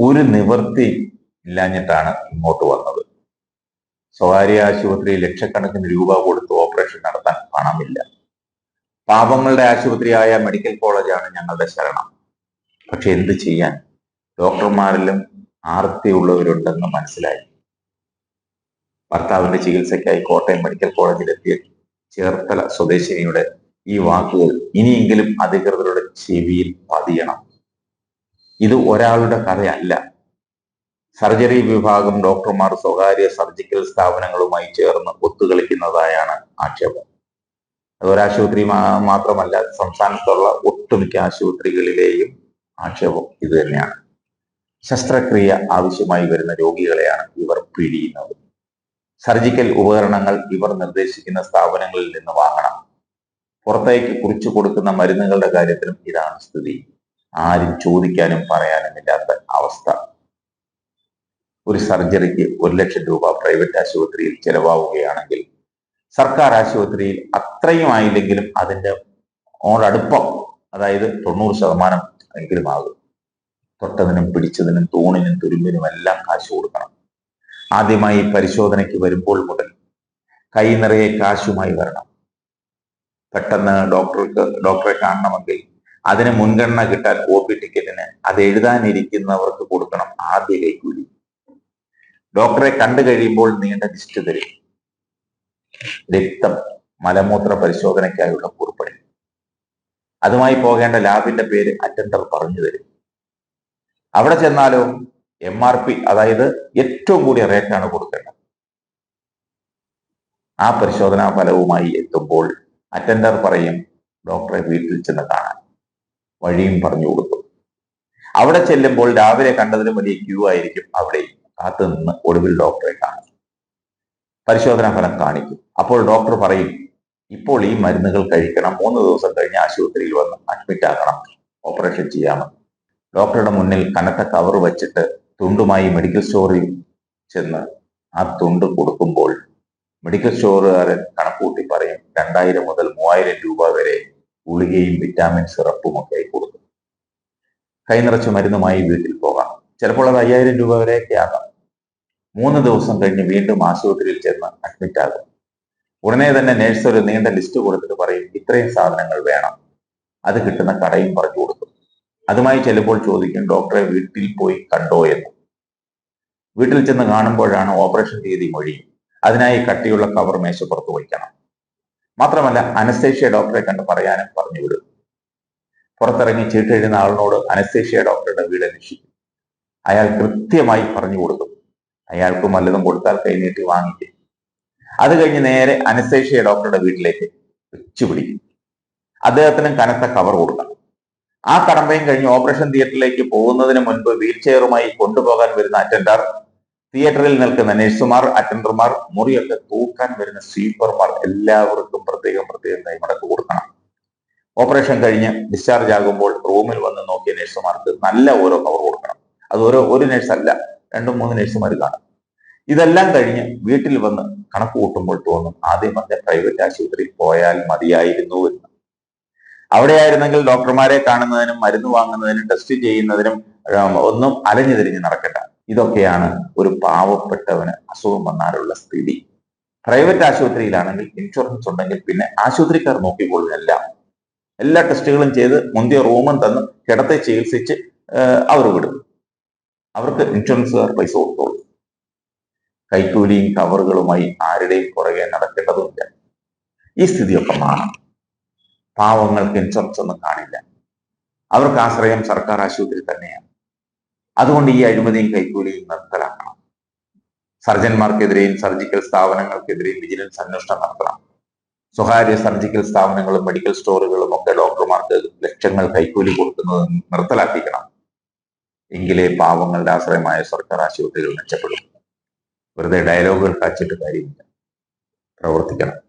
ഒരു നിവൃത്തി ഇല്ലാഞ്ഞിട്ടാണ് ഇങ്ങോട്ട് വന്നത്. സ്വകാര്യ ആശുപത്രി ലക്ഷക്കണക്കിന് രൂപ കൊടുത്ത് ഓപ്പറേഷൻ നടത്താൻ പണമില്ല. പാപങ്ങളുടെ ആശുപത്രിയായ മെഡിക്കൽ കോളേജാണ് ഞങ്ങളുടെ ശരണം. പക്ഷെ എന്ത് ചെയ്യാൻ? ഡോക്ടർമാരിലും ആർത്തിയുള്ളവരുണ്ടെന്ന് മനസ്സിലായി. ഭർത്താവിന്റെ ചികിത്സയ്ക്കായി കോട്ടയം മെഡിക്കൽ കോളേജിലെത്തിയ ചേർത്തല സ്വദേശിനിയുടെ ഈ വാക്കുകൾ ഇനിയെങ്കിലും അധികൃതരുടെ ചെവിയിൽ പതിയണം. ഇത് ഒരാളുടെ കഥയല്ല. സർജറി വിഭാഗം ഡോക്ടർമാർ സ്വകാര്യ സർജിക്കൽ സ്ഥാപനങ്ങളുമായി ചേർന്ന് ഒത്തുകളിക്കുന്നതായാണ് ആക്ഷേപം. ഒരാശുപത്രി മാത്രമല്ല സംസ്ഥാനത്തുള്ള ഒട്ടുമിക്ക ആശുപത്രികളിലെയും ആക്ഷേപം ഇത് തന്നെയാണ്. ശസ്ത്രക്രിയ ആവശ്യമായി വരുന്ന രോഗികളെയാണ് ഇവർ പിഴിയുന്നത് സർജിക്കൽ ഉപകരണങ്ങൾ ഇവർ നിർദ്ദേശിക്കുന്ന സ്ഥാപനങ്ങളിൽ നിന്ന് വാങ്ങണം. പുറത്തേക്ക് കുറിച്ചു കൊടുക്കുന്ന മരുന്നുകളുടെ കാര്യത്തിലും ഇതാണ് സ്ഥിതി. ആരും ചോദിക്കാനും പറയാനും ഇല്ലാത്ത അവസ്ഥ. ഒരു സർജറിക്ക് ഒരു ലക്ഷം രൂപ പ്രൈവറ്റ് ആശുപത്രിയിൽ ചെലവാവുകയാണെങ്കിൽ സർക്കാർ ആശുപത്രിയിൽ അത്രയും ആയില്ലെങ്കിലും അതിന്റെ ഓടടുപ്പം അതായത് തൊണ്ണൂറ് ശതമാനം എങ്കിലും ആകും. തൊട്ടതിനും പിടിച്ചതിനും തൂണിനും തുരുമ്പിനും എല്ലാം കാശ് കൊടുക്കണം. ആദ്യമായി പരിശോധനയ്ക്ക് വരുമ്പോൾ മുതൽ കൈ നിറയെ കാശുമായി വരണം. പെട്ടെന്ന് ഡോക്ടർക്ക് ഡോക്ടറെ കാണണമെങ്കിൽ അതിന് മുൻഗണന കിട്ടാൻ കോപ്പി ടിക്കറ്റിന് അത് എഴുതാനിരിക്കുന്നവർക്ക് കൊടുക്കണം ആദ്യ കൈക്കൂലി ഡോക്ടറെ കണ്ടു കഴിയുമ്പോൾ നീണ്ട ലിസ്റ്റ് തരും. രക്തം മലമൂത്ര പരിശോധനയ്ക്കായുള്ള കുറിപ്പടി. അതുമായി പോകേണ്ട ലാബിന്റെ പേര് അറ്റൻഡർ പറഞ്ഞു തരും. അവിടെ ചെന്നാലോ എം ആർ പി അതായത് ഏറ്റവും കൂടിയ റേറ്റാണ് കൊടുക്കേണ്ടത്. ആ പരിശോധനാ ഫലവുമായി എത്തുമ്പോൾ അറ്റൻഡർ പറയും ഡോക്ടറെ വീട്ടിൽ ചെന്ന് കാണാൻ. വഴിയും പറഞ്ഞു കൊടുക്കും. അവിടെ ചെല്ലുമ്പോൾ രാവിലെ കണ്ടതിലും വലിയ ക്യൂ ആയിരിക്കും അവിടെ കാത്തു നിന്ന് ഒടുവിൽ ഡോക്ടറെ കാണും. പരിശോധനാ ഫലം കാണിക്കും. അപ്പോൾ ഡോക്ടർ പറയും ഇപ്പോൾ ഈ മരുന്നുകൾ കഴിക്കണം. മൂന്ന് ദിവസം കഴിഞ്ഞ് ആശുപത്രിയിൽ വന്ന് അഡ്മിറ്റ് ആക്കണം. ഓപ്പറേഷൻ ചെയ്യാമെന്ന്. ഡോക്ടറുടെ മുന്നിൽ കനത്ത കവർ വെച്ചിട്ട് തുണ്ടുമായി മെഡിക്കൽ സ്റ്റോറിൽ ചെന്ന് ആ തുണ്ട് കൊടുക്കുമ്പോൾ മെഡിക്കൽ സ്റ്റോറുകാരൻ കണക്കൂട്ടി പറയും രണ്ടായിരം മുതൽ മൂവായിരം രൂപ വരെ ഗുളികയും വിറ്റാമിൻ സിറപ്പും ഒക്കെ ആയി കൊടുക്കും. കൈ നിറച്ച് മരുന്നുമായി വീട്ടിൽ പോകാം. ചിലപ്പോൾ അത് അയ്യായിരം രൂപ വരെയൊക്കെ ആകാം. മൂന്ന് ദിവസം കഴിഞ്ഞ് വീണ്ടും ആശുപത്രിയിൽ ചെന്ന് അഡ്മിറ്റ് ആകും. ഉടനെ തന്നെ നേഴ്സ് ഒരു നീണ്ട ലിസ്റ്റ് കൊടുത്തിട്ട് പറയും ഇത്രയും സാധനങ്ങൾ വേണം. അത് കിട്ടുന്ന കടയും പറഞ്ഞു കൊടുക്കും. അതുമായി ചെല്ലുമ്പോൾ ചോദിക്കും ഡോക്ടറെ വീട്ടിൽ പോയി കണ്ടോ എന്ന്. വീട്ടിൽ ചെന്ന് കാണുമ്പോഴാണ് ഓപ്പറേഷൻ തീയതി മൊഴി അതിനായി കട്ടിയുള്ള കവർ മേശപ്പുറത്ത് വയ്ക്കണം. മാത്രമല്ല അനസ്തേഷ്യ ഡോക്ടറെ കണ്ട് പറയാനും പറഞ്ഞു വിടും. പുറത്തിറങ്ങി ചീട്ടെഴുതുന്ന ആളിനോട് അനസ്തേഷ്യ ഡോക്ടറുടെ വീട് അന്വേഷിക്കും. അയാൾ കൃത്യമായി പറഞ്ഞു കൊടുക്കും. അയാൾക്ക് വല്ലതും കൊടുത്താൽ കൈനീട്ടി വാങ്ങിക്കും. അത് കഴിഞ്ഞ് നേരെ അനസ്തേഷ്യ ഡോക്ടറുടെ വീട്ടിലേക്ക് വെച്ചുപിടിക്കും അദ്ദേഹത്തിന് കനത്ത കവർ കൊടുക്കണം ആ കടമ്പയും കഴിഞ്ഞ് ഓപ്പറേഷൻ തിയേറ്ററിലേക്ക് പോകുന്നതിന് മുൻപ് വീൽ ചെയറുമായി കൊണ്ടുപോകാൻ വരുന്ന അറ്റൻഡർ തിയേറ്ററിൽ നിൽക്കുന്ന നഴ്സുമാർ അറ്റൻഡർമാർ മുറിയൊക്കെ തൂക്കാൻ വരുന്ന സ്വീപ്പർമാർ എല്ലാവർക്കും പ്രത്യേകം പ്രത്യേകം കൈമടക്ക് കൊടുക്കണം. ഓപ്പറേഷൻ കഴിഞ്ഞ് ഡിസ്ചാർജ് ആകുമ്പോൾ റൂമിൽ വന്ന് നോക്കിയ നഴ്സുമാർക്ക് നല്ല ഓരോ കവർ കൊടുക്കണം. അത് ഓരോ ഒരു നഴ്സ് അല്ല രണ്ടും മൂന്ന് നഴ്സുമാർ കാണും. ഇതെല്ലാം കഴിഞ്ഞ് വീട്ടിൽ വന്ന് കണക്ക് കൂട്ടുമ്പോൾ തോന്നും ആദ്യം വന്ന പ്രൈവറ്റ് ആശുപത്രിയിൽ പോയാൽ മതിയായിരുന്നു എന്ന്. അവിടെയായിരുന്നെങ്കിൽ ഡോക്ടർമാരെ കാണുന്നതിനും മരുന്ന് വാങ്ങുന്നതിനും ടെസ്റ്റ് ചെയ്യുന്നതിനും ഒന്നും അലഞ്ഞു തിരിഞ്ഞ് നടക്കണ്ട. ഇതൊക്കെയാണ് ഒരു പാവപ്പെട്ടവന് അസുഖം വന്നാലുള്ള സ്ഥിതി. പ്രൈവറ്റ് ആശുപത്രിയിലാണെങ്കിൽ ഇൻഷുറൻസ് ഉണ്ടെങ്കിൽ പിന്നെ ആശുപത്രിക്കാർ നോക്കിക്കൊള്ളും എല്ലാം എല്ലാ ടെസ്റ്റുകളും ചെയ്ത് മുന്തിയ റൂമും തന്ന് കിടത്തെ ചികിത്സിച്ച് അവർ വിടും. അവർക്ക് ഇൻഷുറൻസുകാർ പൈസ കൊടുത്തോളും. കൈക്കൂലിയും കവറുകളുമായി ആരുടെയും പുറകെ നടക്കേണ്ടതുമില്ല. ഈ സ്ഥിതിയൊക്കെ മാറണം പാവങ്ങൾക്ക് ഇൻഷുറൻസ് ഒന്നും കാണില്ല. അവർക്ക് ആശ്രയം സർക്കാർ ആശുപത്രി തന്നെയാണ്. അതുകൊണ്ട് ഈ അഴിമതിയും കൈക്കൂലിയും നിർത്തലാക്കണം. സർജന്മാർക്കെതിരെയും സർജിക്കൽ സ്ഥാപനങ്ങൾക്കെതിരെയും വിജിലൻസ് അന്വേഷണം നടത്തണം. സ്വകാര്യ സർജിക്കൽ സ്ഥാപനങ്ങളും മെഡിക്കൽ സ്റ്റോറുകളും ഒക്കെ ഡോക്ടർമാർക്ക് ലക്ഷങ്ങൾ കൈക്കൂലി കൊടുക്കുന്നത് നിർത്തലാക്കിക്കണം. എങ്കിലേ പാവങ്ങളുടെ ആശ്രയമായ സർക്കാർ ആശുപത്രികൾ മെച്ചപ്പെടും വെറുതെ ഡയലോഗുകൾ കാച്ചിട്ട് കാര്യമില്ല. പ്രവർത്തിക്കണം.